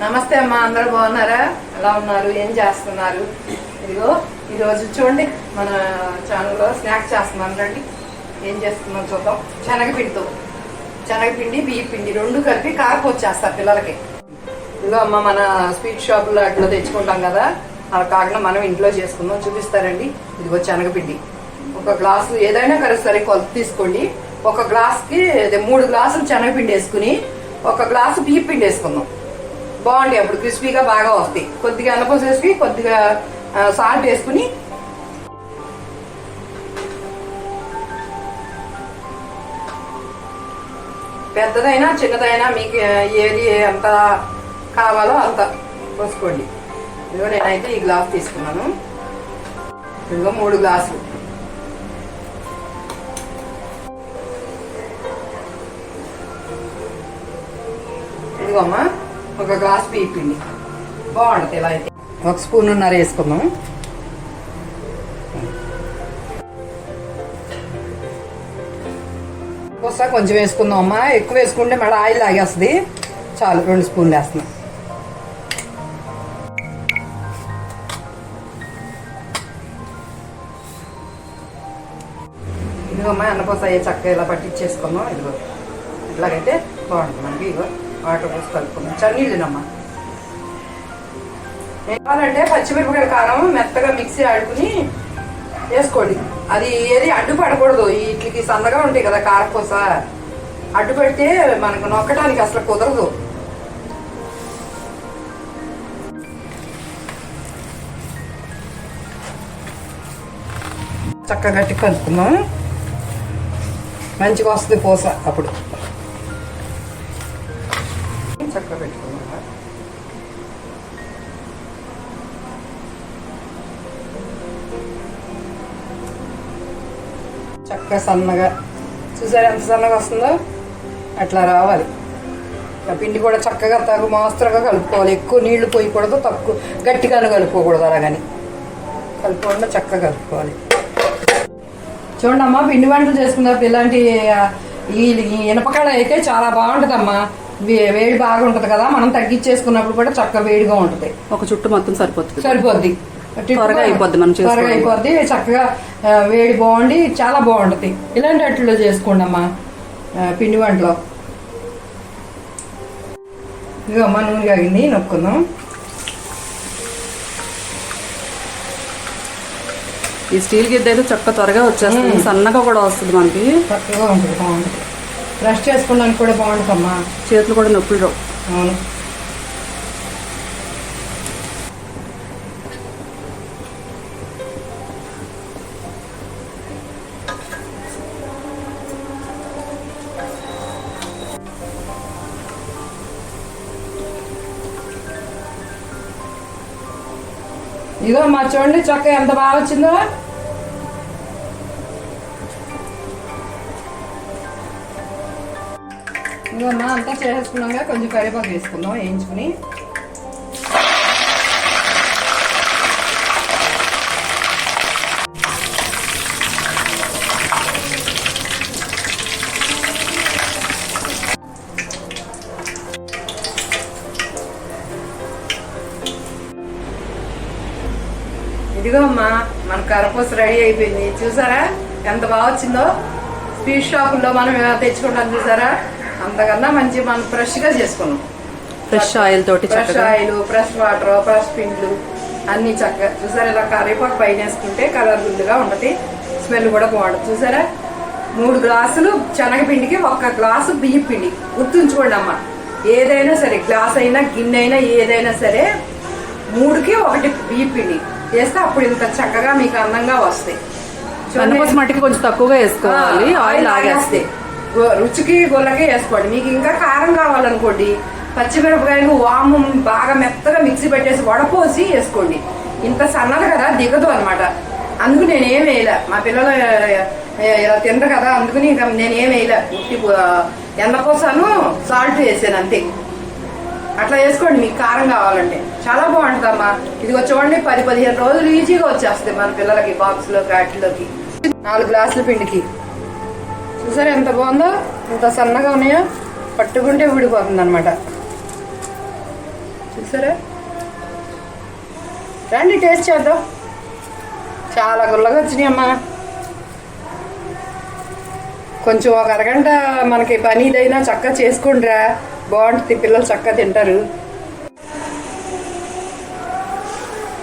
నమస్తే అమ్మ అందరూ బాగున్నారా? ఎలా ఉన్నారు? ఏం చేస్తున్నారు? ఇదిగో ఈరోజు చూడండి మన ఛానల్లో స్నాక్స్ చేస్తున్నాను రండి. ఏం చేస్తున్నాం చూద్దాం. శనగపిండితో. శనగపిండి బియ్య పిండి రెండు కలిపి కారపోతు చేస్తారు పిల్లలకి. ఇదిగో అమ్మ మన స్వీట్ షాపులో అట్లా తెచ్చుకుంటాం కదా. అలా కాకుండా మనం ఇంట్లో చేసుకుందాం. చూపిస్తారండి. ఇదిగో శనగపిండి. ఒక గ్లాసు ఏదైనా కలుస్తారు కొలత తీసుకోండి. ఒక గ్లాస్కి మూడు గ్లాసులు శనగపిండి వేసుకుని ఒక గ్లాసు బియ్య పిండి వేసుకుందాం. బాగుంటాయి అప్పుడు క్రిస్పీగా బాగా వస్తాయి. కొద్దిగా అన్నపూస వేసి కొద్దిగా సాల్ట్ వేసుకుని పెద్దదైనా చిన్నదైనా మీకు ఏది ఎంత కావాలో అంత పోసుకోండి. ఇదిగో నేనైతే ఈ గ్లాస్ తీసుకున్నాను. ఇదిగో మూడు గ్లాసులు. ఇదిగో అమ్మా. ఒక గ్లాస్ బియ్య బాగుంటుంది ఇలా అయితే. ఒక స్పూన్ ఉన్నర వేసుకుందాం ఒకసారి కొంచెం వేసుకుందాం అమ్మా. ఎక్కువ వేసుకుంటే మళ్ళీ ఆయిల్ లాగేస్తుంది చాలు రెండు స్పూన్లు వేస్తున్నాం. ఇదిగో అమ్మా అన్నపోస చక్కగా ఇలా పట్టించేసుకుందాం. ఇదిగో. ఇట్లాగైతే బాగుంటుంది మనకి ఇదిగో. వాటర్ పోసి కలుపుకున్నాం చన్నీళ్ళనమ్మా ఏం కావాలంటే పచ్చిమిరపకాయల కారం మెత్తగా మిక్సీ ఆడుకుని వేసుకోండి. అది ఏది అడ్డు పడకూడదు. వీటికి సన్నగా ఉంటాయి కదా కారపూస. అడ్డు పెడితే మనకు నొక్కడానికి అసలు కుదరదు. చక్కగా కలుపుకుందాం. మంచిగా వస్తుంది పూస అప్పుడు. చక్కగా పెట్టుకుందాం చక్కగా సన్నగా. చూసారు ఎంత సన్నగా వస్తుందో? అట్లా రావాలి. ఆ పిండి కూడా చక్కగా తగు మాస్త్రగా కలుపుకోవాలి. ఎక్కువ నీళ్ళు పోయకూడదు తక్కువ గట్టిగాను కలుపుకోకూడదు అలాగని. కలుపుకోకుండా చక్కగా కలుపుకోవాలి. చూడండి అమ్మా పిండి వంటలు చేసుకున్నప్పుడు ఇలాంటి ఈ ఇనపకాడ అయితే చాలా బాగుంటుందమ్మా. వేడి బాగా ఉంటుంది కదా మనం తగ్గించేసుకున్నప్పుడు కూడా చక్కగా వేడిగా ఉంటుంది. ఒక చుట్టు మొత్తం సరిపోతుంది. సరిపోద్ది. త్వరగా అయిపోద్ది మనం. త్వరగా అయిపోద్ది చక్కగా వేడి బాగుండి చాలా బాగుంటుంది. ఇలాంటి అట్లలో చేసుకోండి అమ్మా. పిండి వంటలో. ఇదిగో అమ్మా నూనె కాగింది నొక్కుందాం. ఈ స్టీల్ గిద్ద అయితే చక్క త్వరగా వచ్చేస్తుంది. సన్నగా కూడా వస్తుంది మనకి. చక్కగా ఉంటుంది బాగుంటుంది. బ్రష్ చేసుకోవడానికి కూడా బాగుంటుందమ్మా. చేతులు కూడా నొప్పులు రావు. అవును. ఇదిగో మా చూడండి చక్క ఎంత బాగా వచ్చిందో. ఇదిగో మా అంతా చేసేసుకున్నాక కొంచెం కరివేపాకు వేసుకుందాం వేయించుకుని. ఇదిగో అమ్మా మన కరపూస రెడీ అయిపోయింది. చూసారా? ఎంత బాగా వచ్చిందో? స్వీట్ షాపుల్లో మనం తెచ్చుకుంటాం చూసారా? అంతకన్నా మంచి మనం ఫ్రెష్గా చేసుకున్నాం. ఫ్రెష్ ఆయిల్ తోటి fresh oil fresh water fresh పిండ్లు అన్ని చక్కగా. చూసారా ఇలా కరివేపాకు పైన వేసుకుంటే కలర్ఫుల్గా ఉంటది. స్మెల్ కూడా బాగుంటుంది. చూసారా? మూడు గ్లాసులు శనగపిండికి ఒక్క గ్లాసు బియ్య పిండి. గుర్తుంచుకోండి అమ్మ. ఏదైనా సరే గ్లాస్ అయినా గిన్నె అయినా ఏదైనా సరే మూడుకి ఒకటి బియ్య పిండి. వేస్తే అప్పుడు ఇంత చక్కగా మీకు అందంగా వస్తాయి. మట్టికి కొంచెం తక్కువగా వేసుకోవాలి. ఆయిల్ ఆగేస్తే రుచికి గుల్లకే వేసుకోండి. మీకు ఇంకా కారం కావాలనుకోండి పచ్చిమిరపకాయలు వాము బాగా మెత్తగా మిక్సీ పెట్టేసి వడపోసి వేసుకోండి. ఇంత సన్నది కదా దిగదు అనమాట అందుకు నేనేం వేయలే. మా పిల్లలు ఇలా తినరు కదా అందుకని ఇంకా నేనేం వేయలే. ఉట్టి ఎండపోసాను సాల్ట్ వేసాను అంతే. అట్లా వేసుకోండి మీకు కారం కావాలంటే. చాలా బాగుంటుందమ్మా. ఇదిగో చూడండి పది పదిహేను రోజులు ఈజీగా వచ్చేస్తుంది మన పిల్లలకి బాక్స్లోకి వాటిలోకి. నాలుగు గ్లాసుల పిండికి. చూసారా ఎంత బాగుందో ఎంత సన్నగా ఉన్నాయో పట్టుకుంటే ఊడిపోతుంది అనమాట చూసారా? రండి టేస్ట్ చేద్దాం. చాలా గుల్లగా వచ్చినాయి అమ్మా. కొంచెం ఒక అరగంట మనకి పని ఇదైనా చక్కగా చేసుకుండ్రా బాగుంటుంది పిల్లలు చక్కగా తింటారు.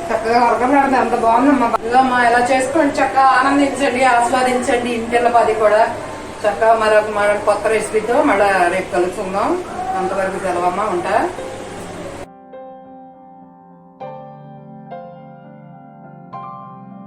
చక్కగా ఉడకబెడదు అంత బాగుందమ్మా. ఇదిగో ఎలా చేసుకోండి చక్కగా ఆనందించండి ఆస్వాదించండి ఇంటిల్ల పది కూడా. చక్కగా మరొక మరొక కొత్త రెసిపీతో మళ్ళీ రేపు కలుసుకుందాం. అంతవరకు సెలవమ్మా ఉంటా.